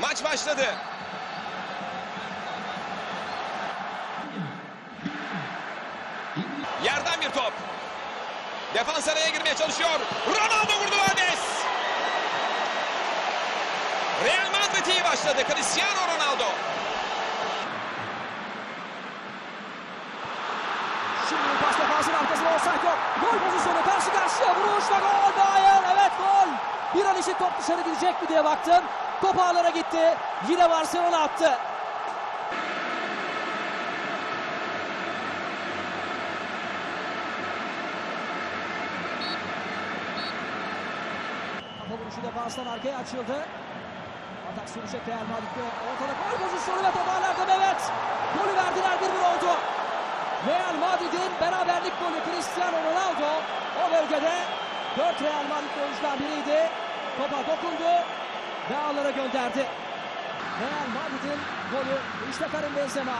maç başladı. Yerden bir top. Defans araya girmeye çalışıyor. Ronaldo vurdu Valdes. Real Madrid iyi başladı. Cristiano Ronaldo. Şimdi pas defansın arkasına offside yok. Gol pozisyonu karşı karşıya vuruş ve gol. Bayern evet gol. Bir an için top dışarı gidecek mi diye baktım. Top gitti. Yine Barcelona attı. Kafa vuruşu defanstan arkaya açıldı. Atak sürecek Real Madrid'de. Ortada gol pozisyonu ve top ağlarda Mehmet. Golü verdiler 1-1 oldu. Real Madrid'in beraberlik golü Cristiano Ronaldo o bölgede 4 Real Madrid oyuncudan biriydi. Topa dokundu ve ağlara gönderdi. Real Madrid'in golü işte Karim Benzema.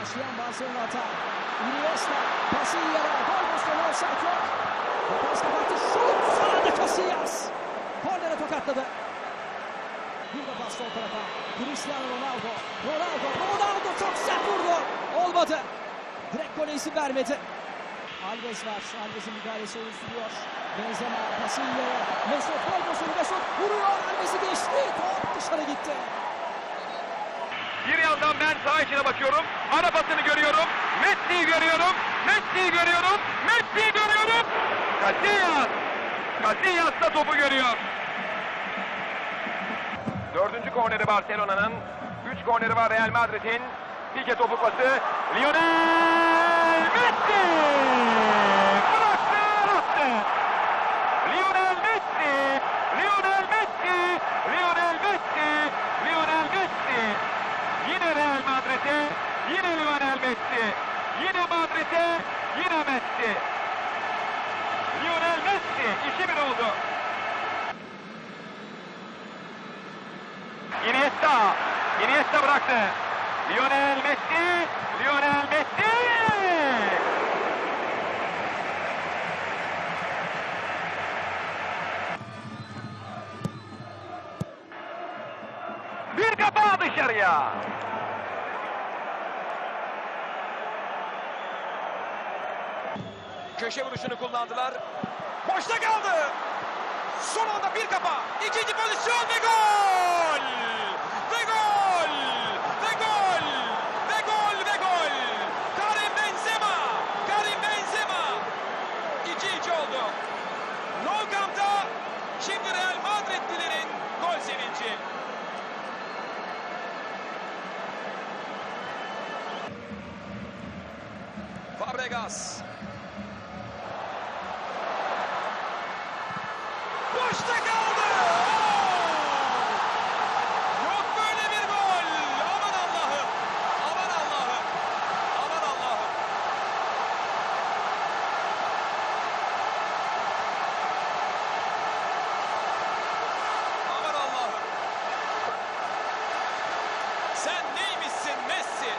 Başlayan Barcelona atak. Iniesta pası yere. Gol pozisyonu offside yok. Defans kapattı. Şut sağda Casillas. Kornere tokatladı. Bir de pas sol tarafa. Cristiano Ronaldo. Ronaldo. Ronaldo çok sert vurdu. Olmadı. Direkt gole isim vermedi. Alves var. Alves'in müdahalesi oyun sürüyor. Benzema pası ileri. Mesut pozisyonu Mesut vuruyor. Alves'i geçti. Top dışarı gitti. Bir yandan ben sağ içine bakıyorum. Ara pasını görüyorum. Messi'yi görüyorum. Messi'yi görüyorum. Messi'yi görüyorum. Casillas. Casillas da topu görüyor. Dördüncü korneri Barcelona'nın. Üç korneri var Real Madrid'in. Pike topu pası. Lionel Messi! Bıraktı, attı. Lionel Messi! Lionel Messi! Lionel Messi! Lionel Messi! Yine Real Madrid'e, yine Lionel Messi! Yine Madrid'e, yine Messi! Lionel Messi! İki bir oldu. Iniesta! Iniesta bıraktı. Lionel Messi! Lionel Messi! Bir kapağı dışarıya. Köşe vuruşunu kullandılar. Boşta kaldı. Son anda bir kafa. İkinci pozisyon ve gol! Ve gol! Ve gol! Ve gol! Ve gol! Karim Benzema! Karim Benzema! 2-2 oldu. Nou Camp'ta şimdi Real Madridlilerin gol sevinci. Fabregas. Sen neymişsin Messi?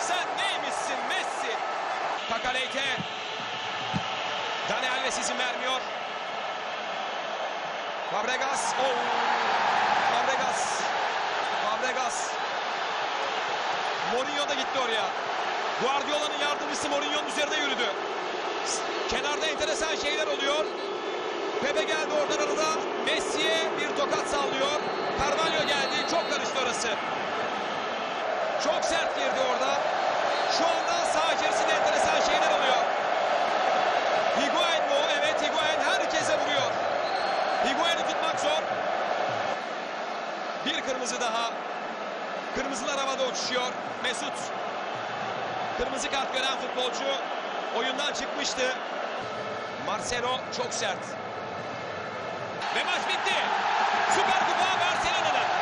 Sen neymişsin Messi? Kakaleyke. Dani Alves izin vermiyor. Fabregas. Oh. Fabregas. Fabregas. Mourinho da gitti oraya. Guardiola'nın yardımcısı Mourinho'nun üzerine yürüdü. Kenarda enteresan şeyler oluyor. Pepe geldi oradan arada. Messi'ye bir tokat sallıyor. Carvalho geldi. Çok karıştı orası. Çok sert girdi orada. Şu anda saha içerisinde enteresan şeyler oluyor. Higuain o? Evet Higuain herkese vuruyor. Higuain'i tutmak zor. Bir kırmızı daha. Kırmızılar havada uçuşuyor. Mesut. Kırmızı kart gören futbolcu oyundan çıkmıştı. Marcelo çok sert. Ve maç bitti. Süper Kupa Barcelona'da.